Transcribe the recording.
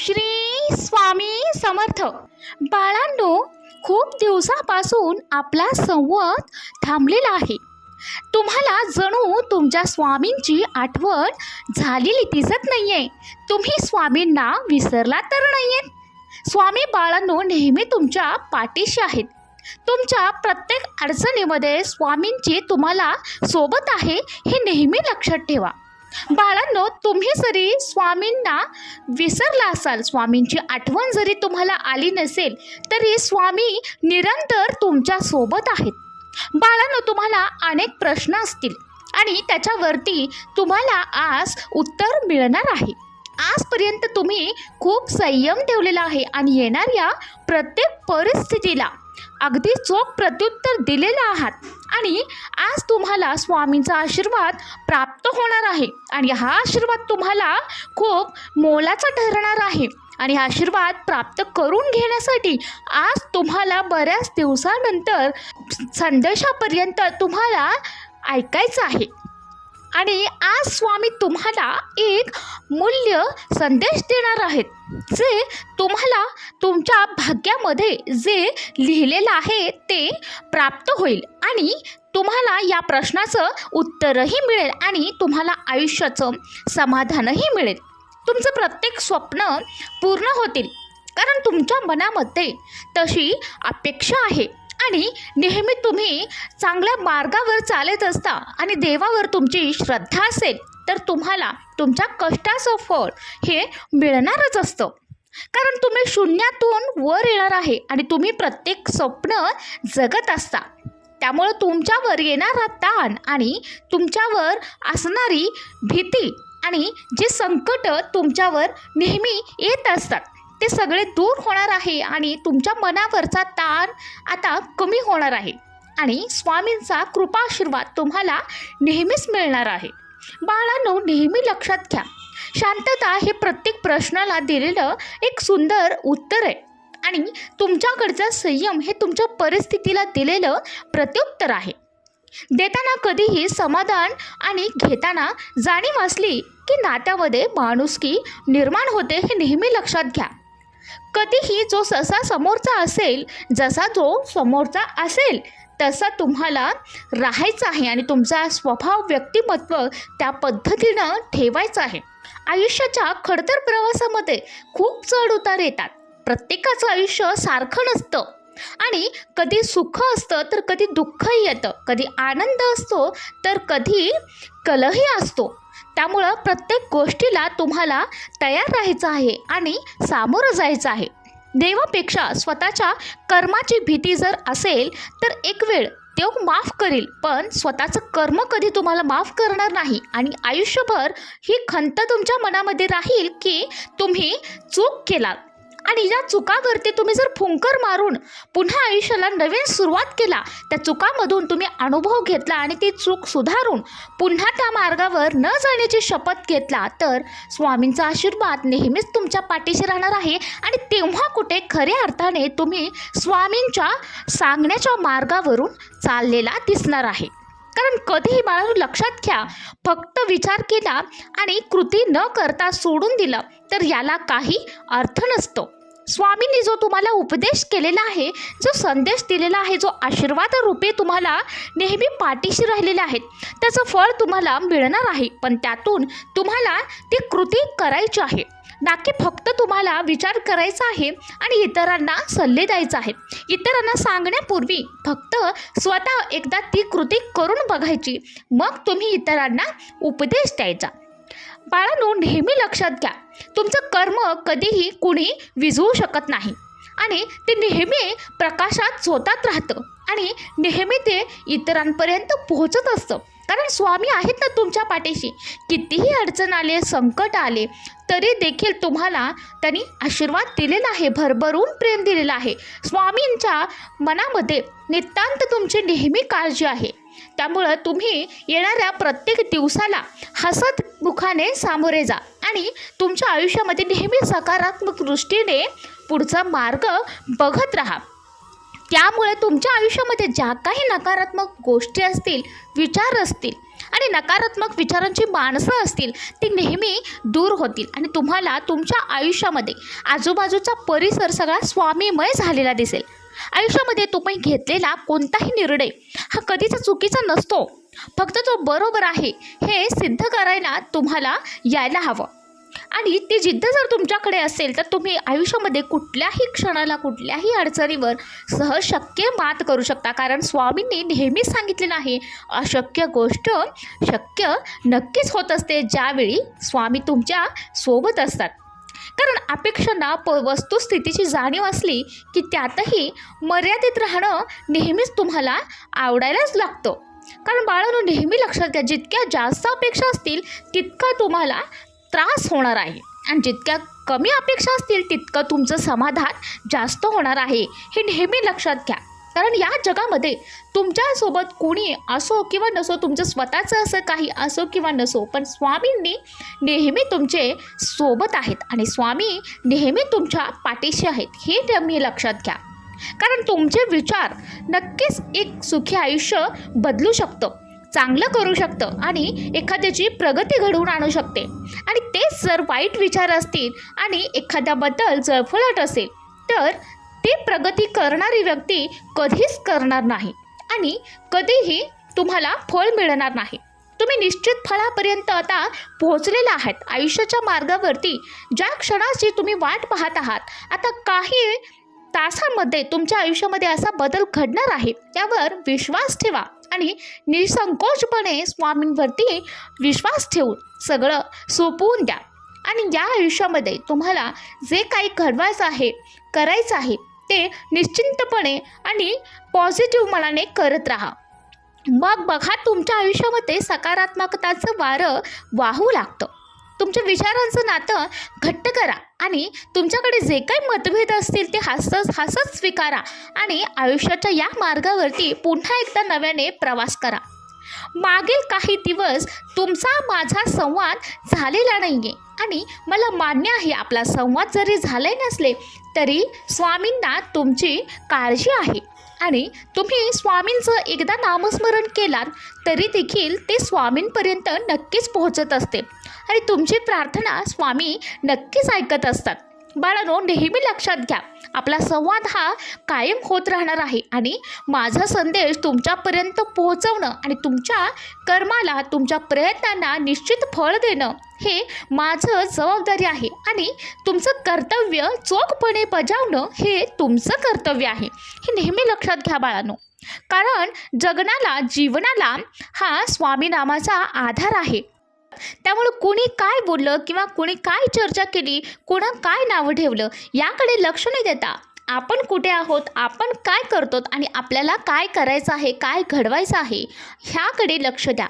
श्री स्वामी समर्थ. बाळांनो खूप दिवसापासून आपला संवाद थांबलेला आहे. तुम्हाला जणू तुमच्या स्वामींची आठवण झालेली दिसत नाहीये. तुम्ही स्वामींना विसरला तर नाहीये. स्वामी बाळांनो नेहमी तुमच्या पाठीशी आहेत. तुमच्या प्रत्येक अडचणीमध्ये स्वामींची तुम्हाला सोबत आहे हे नेहमी लक्षात ठेवा. बाळांनो तुम्ही जरी स्वामींना विसरला असाल स्वामींची आठवण जरी तुम्हाला आली नसेल तरी स्वामी निरंतर तुमच्यासोबत आहेत. बाळांनो तुम्हाला अनेक प्रश्न असतील आणि त्याच्यावरती तुम्हाला आज उत्तर मिळणार आहे. आजपर्यंत तुम्ही खूप संयम ठेवलेला आहे आणि येणाऱ्या प्रत्येक परिस्थितीला अगदी चोख प्रत्युत्तर दिलेलं आहात. आणि आज तुम्हाला स्वामींचा आशीर्वाद प्राप्त होणार आहे. आणि हा आशीर्वाद तुम्हाला खूप मोलाचा ठरणार आहे. आणि हा आशीर्वाद प्राप्त करून घेण्यासाठी आज तुम्हाला बऱ्याच दिवसानंतर संदेशापर्यंत तुम्हाला ऐकायचं आहे. आणि आज स्वामी तुम्हाला एक मूल्य संदेश देणार आहेत. जे तुम्हाला तुमच्या भाग्यामध्ये जे लिहिलेलं आहे ते प्राप्त होईल आणि तुम्हाला या प्रश्नाचं उत्तरही मिळेल आणि तुम्हाला आयुष्याचं समाधानही मिळेल. तुमचं प्रत्येक स्वप्न पूर्ण होतील. कारण तुमच्या मनामध्ये तशी अपेक्षा आहे. आणि नेहमी तुम्ही चांगल्या मार्गावर चालत असता आणि देवावर तुमची श्रद्धा असेल तर तुम्हाला तुमच्या कष्टाचं फळ हे मिळणारच असतं. कारण तुम्ही शून्यातून वर येणार आहे आणि तुम्ही प्रत्येक स्वप्न जगत असता. त्यामुळं तुमच्यावर येणारा ताण आणि तुमच्यावर असणारी भीती आणि जे संकट तुमच्यावर नेहमी येत असतात. ते सगळे दूर होणार आहे आणि तुमच्या मनावरचा ताण आता कमी होणार आहे. आणि स्वामींचा कृपाशीर्वाद तुम्हाला नेहमीच मिळणार आहे. बाळांनो नेहमी लक्षात घ्या. शांतता हे प्रत्येक प्रश्नाला दिलेलं एक सुंदर उत्तर आहे. आणि तुमच्याकडचा संयम हे तुमच्या परिस्थितीला दिलेलं प्रत्युत्तर आहे. देताना कधीही समाधान आणि घेताना जाणीव असली की नात्यामध्ये माणुसकी निर्माण होते हे नेहमी लक्षात घ्या. कधीही जो ससा समोरचा असेल जसा जो समोरचा असेल तसा तुम्हाला राहायचा आहे आणि तुमचा स्वभाव व्यक्तिमत्व त्या पद्धतीनं ठेवायचं आहे. आयुष्याच्या खडतर प्रवासामध्ये खूप चढ उतार येतात. प्रत्येकाचं आयुष्य सारखं नसतं. आणि कधी सुख असतं तर कधी दुःखही येतं. कधी आनंद असतो तर कधी कलही असतो. त्यामुळं प्रत्येक गोष्टीला तुम्हाला तयार राहायचं आहे आणि सामोरं जायचं आहे. देवापेक्षा स्वतःच्या कर्माची भीती जर असेल तर एक वेळ देव माफ करील पण स्वतःचं कर्म कधी तुम्हाला माफ करणार नाही आणि आयुष्यभर ही खंत तुमच्या मनामध्ये राहील की तुम्ही चूक केलात. आणि या चुकावरती तुम्ही जर फुंकर मारून पुन्हा आयुष्याला नवीन सुरुवात केला त्या चुकामधून तुम्ही अनुभव घेतला आणि ती चूक सुधारून पुन्हा त्या मार्गावर न जाण्याची शपथ घेतला तर स्वामींचा आशीर्वाद नेहमीच तुमच्या पाठीशी राहणार आहे आणि तेव्हा कुठे खऱ्या अर्थाने तुम्ही स्वामींच्या सांगण्याच्या मार्गावरून चाललेला दिसणार आहे. कारण कधीही बाळा लक्षात घ्या फक्त विचार केला आणि कृती न करता सोडून दिलं तर याला काही अर्थ नसतो. स्वामींनी जो तुम्हाला उपदेश केलेला आहे जो संदेश दिलेला आहे जो आशीर्वाद रूपे तुम्हाला नेहमी पाठीशी राहिलेले आहेत त्याचं फळ तुम्हाला मिळणार आहे पण त्यातून तुम्हाला ती कृती करायची आहे. ना की फक्त तुम्हाला विचार करायचा आहे आणि इतरांना सल्ले द्यायचा आहे इतरांना सांगण्यापूर्वी फक्त स्वतः एकदा ती कृती करून बघायची. मग तुम्ही इतरांना उपदेश द्यायचा. बाळांनो नेहमी लक्षात घ्या. तुमचं कर्म कधीही कुणी विझवू शकत नाही. आणि ते नेहमी प्रकाशात झोतात राहतं आणि नेहमी ते इतरांपर्यंत पोहोचत असतं. कारण स्वामी आहेत ना तुमच्या पाठीशी. कितीही अडचण आले संकट आले तरी देखील तुम्हाला त्यांनी आशीर्वाद दिलेला आहे भरभरून प्रेम दिलेला आहे. स्वामींच्या मनामध्ये नितांत तुमची नेहमी काळजी आहे. त्यामुळं तुम्ही येणाऱ्या प्रत्येक दिवसाला हसत मुखाने सामोरे जा आणि तुमच्या आयुष्यामध्ये नेहमी सकारात्मक दृष्टीने पुढचा मार्ग बघत राहा. त्यामुळे तुमच्या आयुष्यामध्ये ज्या काही नकारात्मक गोष्टी असतील विचार असतील आणि नकारात्मक विचारांची माणसं असतील ती नेहमी दूर होतील आणि तुम्हाला तुमच्या आयुष्यामध्ये आजूबाजूचा परिसर सगळा स्वामीमय झालेला दिसेल. आयुष्यामध्ये तुम्ही घेतलेला कोणताही निर्णय हा कधीच चुकीचा नसतो. फक्त तो बरोबर आहे हे सिद्ध करायला तुम्हाला यायला हवं. आणि ती जिद्द जर तुमच्याकडे असेल तर तुम्ही आयुष्यामध्ये कुठल्याही क्षणाला कुठल्याही अडचणीवर सहज शक्य मात करू शकता. कारण स्वामींनी नेहमीच सांगितलेलं आहे अशक्य गोष्ट शक्य नक्कीच होत असते ज्यावेळी स्वामी तुमच्यासोबत असतात. कारण अपेक्षांना प वस्तुस्थितीची जाणीव असली की त्यातही मर्यादित राहणं नेहमीच तुम्हाला आवडायलाच लागतं. कारण बाळांनो नेहमी लक्षात घ्या जितक्या जास्त अपेक्षा असतील तितका तुम्हाला त्रास होणार आहे. आणि जितक्या कमी अपेक्षा असतील तितकं तुमचं समाधान जास्त होणार आहे. हे नेहमी लक्षात घ्या. कारण या जगामध्ये तुमच्यासोबत कोणी असो किंवा नसो तुमचं स्वतःचं असं काही असो किंवा नसो पण स्वामींनी नेहमी तुमचे सोबत आहेत. आणि स्वामी नेहमी तुमच्या पाठीशी आहेत. हे नेहमी लक्षात घ्या. कारण तुमचे विचार नक्कीच एक सुखी आयुष्य बदलू शकतं. चांगलं करू शकतं आणि एखाद्याची प्रगती घडवून आणू शकते. आणि तेच जर वाईट विचार असतील आणि एखाद्याबद्दल जळफळट असेल तर ती प्रगती करणारी व्यक्ती कधीच करणार नाही आणि कधीही तुम्हाला फळ मिळणार नाही. तुम्ही निश्चित फळापर्यंत आता पोहोचलेला आहात. आयुष्याच्या मार्गावरती ज्या क्षणाची तुम्ही वाट पाहत आहात आता काही तासांमध्ये तुमच्या आयुष्यामध्ये असा बदल घडणार आहे त्यावर विश्वास ठेवा. आणि निसंकोचपणे स्वामींवरती विश्वास ठेवून सगळं सोपवून द्या. आणि या आयुष्यामध्ये तुम्हाला जे काही घडवायचं आहे करायचं आहे ते निश्चिंतपणे आणि पॉझिटिव्ह मनाने करत राहा. मग बघा तुमच्या आयुष्यामध्ये सकारात्मकताचं वारं वाहू लागतं. तुमच्या विचारांचं नातं घट्ट करा आणि तुमच्याकडे जे काही मतभेद असतील ते हसत हसत स्वीकारा आणि आयुष्याच्या या मार्गावरती पुन्हा एकदा नव्याने प्रवास करा. मागील काही दिवस तुमचा माझा संवाद झालेला नाही आहे आणि मला मान्य आहे आपला संवाद जरी झाले नसले तरी स्वामींना तुमची काळजी आहे आणि तुम्ही स्वामींचं एकदा नामस्मरण केलात तरी देखील ते स्वामींपर्यंत नक्कीच पोहोचत असते. आणि तुमची प्रार्थना स्वामी नक्कीच ऐकत असतात. बाळानो नेहमी लक्षात घ्या. आपला संवाद हा कायम होत राहणार आहे आणि माझा संदेश तुमच्यापर्यंत पोहोचवणं आणि तुमच्या कर्माला तुमच्या प्रयत्नांना निश्चित फळ देणं हे माझं जबाबदारी आहे आणि तुमचं कर्तव्य चोखपणे बजावणं हे तुमचं कर्तव्य आहे. हे नेहमी लक्षात घ्या बाळानो. कारण जगनाला जीवनाला हा स्वामी नामाचा आधार आहे. त्यामुळे कोणी काय बोललं किंवा कोणी काय चर्चा केली कोणा काय नावं ठेवलं याकडे लक्ष नाही देता. आपण कुठे आहोत आपण काय करतो आणि आपल्याला काय करायचं आहे काय घडवायचं आहे ह्याकडे लक्ष द्या.